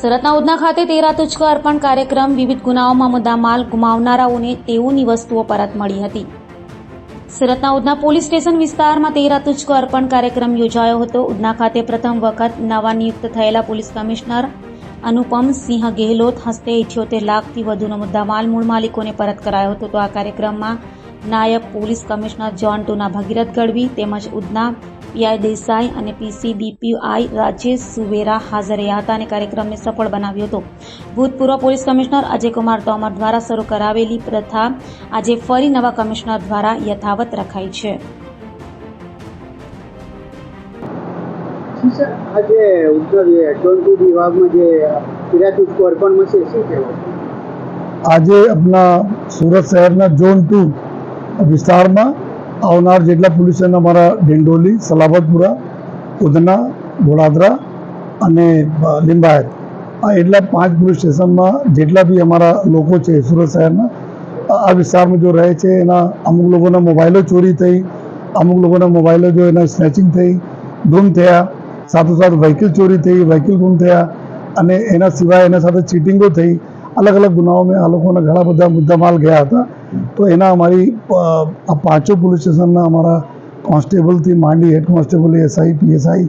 સુરતના ઉધના ખાતે તેરા તુચકો અર્પણ કાર્યક્રમ વિવિધ ગુનાઓમાં મુદ્દામાલ ગુમાવનારાઓને તેઓની વસ્તુઓ પરત મળી હતી. સુરતના ઉધના પોલીસ સ્ટેશન વિસ્તારમાં તેરા તુચકો અર્પણ કાર્યક્રમ યોજાયો હતો. ઉધના ખાતે પ્રથમ વખત નવા નિયુક્ત થયેલા પોલીસ કમિશનર અનુપમ સિંહ ગેહલોત હસ્તે ઇઠ્યોતેર લાખથી વધુનો મુદ્દામાલ મૂળ માલિકોને પરત કરાયો હતો. તો આ કાર્યક્રમમાં નાયબ પોલીસ કમિશનર જોન ટુના ભગીરથ ગઢવી તેમજ ઉધના પીઆઈ દેસાઈ અને પીસી ડીપીઆઈ રાજેશ સુવેરા હાજર રહ્યા હતા અને કાર્યક્રમને સફળ બનાવ્યો હતો. ભૂતપૂર્વ પોલીસ કમિશનર અજયકુમાર તોમર દ્વારા શરૂ કરાવેલી પ્રથા આજે ફરી નવા કમિશનર દ્વારા યથાવત રખાઈ છે. સર ઉત્તર વિભાગમાં જે પિરાતું અર્પણમાં છે શું કહેવાય આજે આપણા સુરત શહેરના ઝોન ટુ વિસ્તારમાં આવનાર જેટલા પોલીસ સ્ટેશન અમારા ડિંડોલી, સલાબતપુરા, ઉધના ગોળાદરા અને લિંબાયત. આ એટલા પાંચ પોલીસ સ્ટેશનમાં જેટલા બી અમારા લોકો છે સુરત શહેરના આ વિસ્તારમાં જો રહે છે, એના અમુક લોકોના મોબાઈલો ચોરી થઈ, અમુક લોકોના મોબાઈલો જો એના સ્નેચિંગ થઈ, ગુમ થયા, સાથોસાથ વ્હીકલ ચોરી થઈ વ્હીકલ ગુમ થયા અને એના સિવાય એના સાથે ચીટિંગો થઈ અલગ અલગ ગુનાઓમાં આ લોકોના ઘણા બધા મુદ્દામાલ ગયા હતા. તો એના અમારી આ પાંચો પોલીસ સ્ટેશનના અમારા કોન્સ્ટેબલથી માંડી head constable, SI, PSI,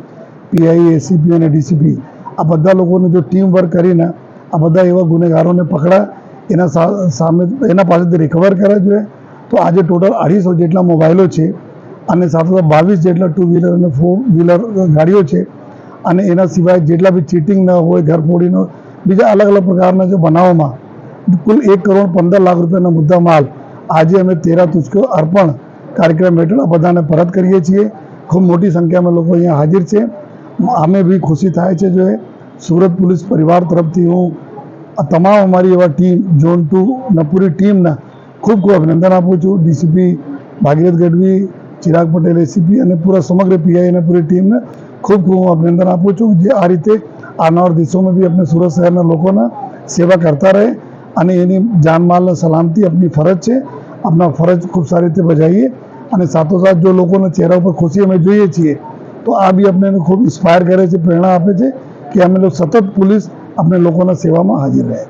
PI, ACP અને ડીસીપી, આ બધા લોકોને જો ટીમ વર્ક કરીને આ બધા એવા ગુનેગારોને પકડા એના સામે, એના પાસેથી રિકવર કર્યા જોઈએ, તો આજે ટોટલ અઢીસો જેટલા મોબાઈલો છે અને સાથે બાવીસ જેટલા ટુ વ્હીલર અને ફોર વ્હીલર ગાડીઓ છે અને એના સિવાય જેટલા બી ચીટિંગ ન હોય ઘરફોડીનો બીજા અલગ અલગ પ્રકારના જે બનાવોમાં કુલ એક કરોડ પંદર લાખ રૂપિયાના મુદ્દા માલ આજે અમે તેરા તુચકો અર્પણ કાર્યક્રમ હેઠળ બધાને પરત કરીએ છીએ. ખૂબ મોટી સંખ્યામાં લોકો અહીંયા હાજર છે. અમે બી ખુશી થાય છે જો સુરત પોલીસ પરિવાર તરફથી હું તમામ અમારી એવા ટીમ, ઝોન ટુ નપુરી પૂરી ટીમના ખૂબ ખૂબ અભિનંદન આપું છું. ડીસીપી ભાગીરથ ગઢવી, ચિરાગ પટેલ એસીપી અને પૂરા સમગ્ર પીઆઈ અને પૂરી ટીમને ખૂબ ખૂબ હું અભિનંદન આપું છું. જે આ રીતે આવનાર દિવસોમાં બી આપણે સુરત શહેરના લોકોના સેવા કરતા રહે અને એની જાનમાલને સલામતી આપણી ફરજ છે. આપણા ફરજ ખૂબ સારી રીતે બજાવીએ અને સાથોસાથ જો લોકોના ચહેરા ઉપર ખુશી અમે જોઈએ છીએ તો આ બી આપણે ખૂબ ઇન્સ્પાયર કરે છે પ્રેરણા આપે છે કે અમે લોકો સતત પોલીસ આપણે લોકોના સેવામાં હાજર રહે.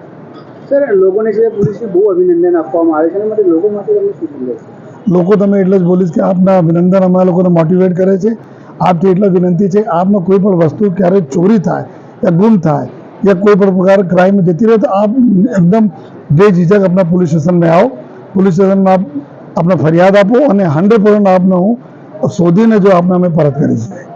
સર લોકોને છે પોલીસને બહુ અભિનંદન આપવામાં આવે છે અને માટે લોકો માટે તમને શું લોકો તમે એટલે જ બોલીશ કે આપના અભિનંદન અમારા લોકોને મોટિવેટ કરે છે. આપથી એટલે વિનંતી છે આપનો કોઈ પણ વસ્તુ ક્યારેય ચોરી થાય યા ગુમ થાય યા કોઈ પણ પ્રકાર ક્રાઇમ જતી રહે તો આપ એકદમ બેઝિઝક આપણા પોલીસ સ્ટેશનમાં આવો. પોલીસ સ્ટેશનમાં આપ આપને ફરિયાદ આપો અને હંડ્રેડ પર્સન્ટ આપને હું શોધીને જો આપને અમે પરત કરીશું